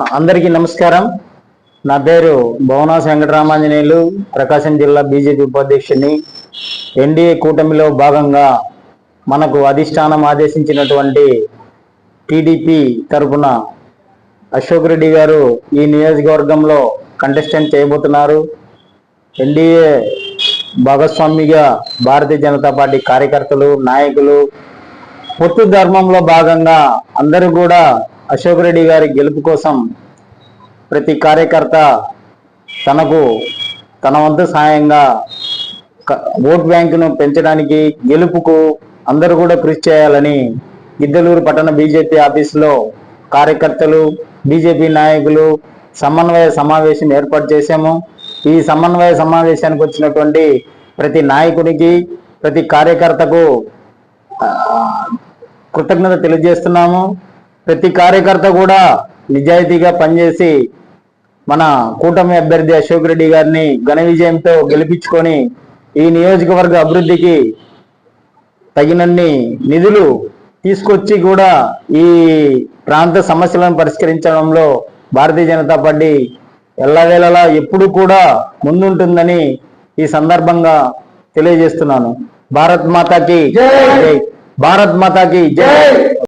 అందరికీ నమస్కారం. నా పేరు భువనాస్ వెంకటరామాంజనేయులు ప్రకాశం జిల్లా బీజేపీ ఉపాధ్యక్షుని. ఎన్డీఏ కూటమిలో భాగంగా మనకు అధిష్టానం ఆదేశించినటువంటి టీడీపీ తరఫున అశోక్ రెడ్డి గారు ఈ నియోజకవర్గంలో కంటెస్టెంట్ చేయబోతున్నారు. ఎన్డీఏ భాగస్వామిగా భారతీయ జనతా పార్టీ కార్యకర్తలు నాయకులు పొత్తు ధర్మంలో భాగంగా అందరూ కూడా అశోక్ రెడ్డి గారి గెలుపు కోసం ప్రతి కార్యకర్త తనకు తన వంతు సాయంగా ఓట్ బ్యాంకును పెంచడానికి గెలుపుకు అందరూ కూడా కృషి చేయాలని గిద్దలూరు పట్టణ బీజేపీ ఆఫీసులో కార్యకర్తలు బీజేపీ నాయకులు సమన్వయ సమావేశం ఏర్పాటు చేశాము. ఈ సమన్వయ సమావేశానికి వచ్చినటువంటి ప్రతి నాయకుడికి ప్రతి కార్యకర్తకు కృతజ్ఞత తెలియజేస్తున్నాము. ప్రతి కార్యకర్త కూడా నిజాయితీగా పనిచేసి మన కూటమి అభ్యర్థి అశోక్ రెడ్డి గారిని ఘన విజయంతో గెలిపించుకొని ఈ నియోజకవర్గ అభివృద్ధికి తగినన్ని నిధులు తీసుకొచ్చి కూడా ఈ ప్రాంత సమస్యలను పరిష్కరించడంలో భారతీయ జనతా పార్టీ ఎల్లవేళలా ఎప్పుడు కూడా ముందుంటుందని ఈ సందర్భంగా తెలియజేస్తున్నాను. భారత్ మాతాకి జై! భారత్ మాతాకి జై!